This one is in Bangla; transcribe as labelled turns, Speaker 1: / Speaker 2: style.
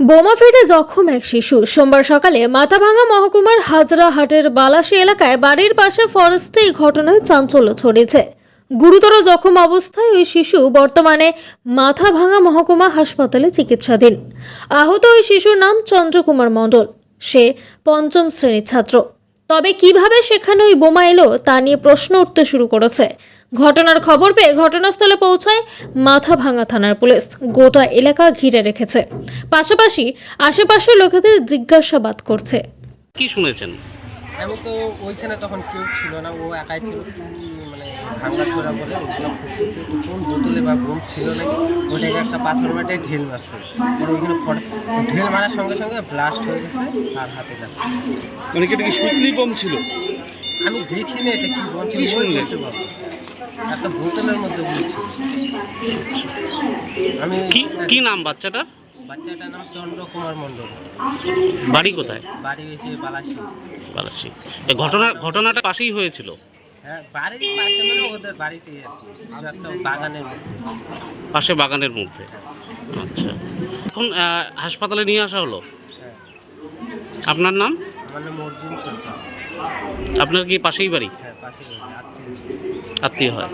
Speaker 1: বোমা ফেটে জখম এক শিশু। সোমবার সকালে মাথাভাঙা মহকুমার হাজরাহাটের বালাসী এলাকায় বাড়ির পাশে ফরেস্টে এই ঘটনায় চাঞ্চল্য ছড়িয়েছে। গুরুতর জখম অবস্থায় ওই শিশু বর্তমানে মাথাভাঙা মহকুমা হাসপাতালে চিকিৎসাধীন। আহত ওই শিশুর নাম চন্দ্রকুমার মণ্ডল। সে পঞ্চম শ্রেণির ছাত্র। তবে কীভাবে সেখানে ওই বোমা এলো তা নিয়ে প্রশ্ন উঠতে শুরু করেছে। ঘটনার খবর পেয়ে ঘটনাস্থলে পৌঁছায় মাথা ভাঙা থানার পুলিশ। গোটা এলাকা ঘিরে রেখেছে। পাশাপাশি আশেপাশের লোকেদের জিজ্ঞাসাবাদ করছে।
Speaker 2: কি শুনেছেন?
Speaker 3: আমি তো ওইখানে তখন কেউ ছিল না ও একাই ছিল। মানে ভাঙ্গা ছোড়া বলে ওগুলো ফুটতেছে কোন বোতলে বা বোম ছিল নাকি? ওটাকে একটা পাথর মাঠে ঢেল মারছে। পরে ওইখানে ঢেল মারার সঙ্গে সঙ্গে ব্লাস্ট হয়ে গেছে আর হাতে লাগছে
Speaker 2: মানে কি সুতলি বম ছিল?
Speaker 3: আমি দেখিনি এটা কি বলছি
Speaker 2: কি
Speaker 3: একটা বোতলের মধ্যে বলছি আমি
Speaker 2: কি কি নাম বাচ্চাটার
Speaker 3: বাচ্চাটার নাম চন্দ্রকুমার মণ্ডল।
Speaker 2: বাড়ি কোথায়?
Speaker 3: বাড়ি হয়েছে বালাসী।
Speaker 2: বালাসি। এই ঘটনা ঘটনাটা পাশেই হয়েছিল?
Speaker 3: হ্যাঁ বাড়ির পাশে মানে ওদের বাড়িতে একটা বাগানের
Speaker 2: পাশে বাগানের মধ্যে। আচ্ছা। এখন হাসপাতালে নিয়ে আসা হলো?
Speaker 3: হ্যাঁ।
Speaker 2: আপনার নাম?
Speaker 3: আমার নাম অর্জুন সরকার।
Speaker 2: আপনার কি পাশেই বাড়ি?
Speaker 3: হ্যাঁ বাড়ি,
Speaker 2: আত্মীয় হয়।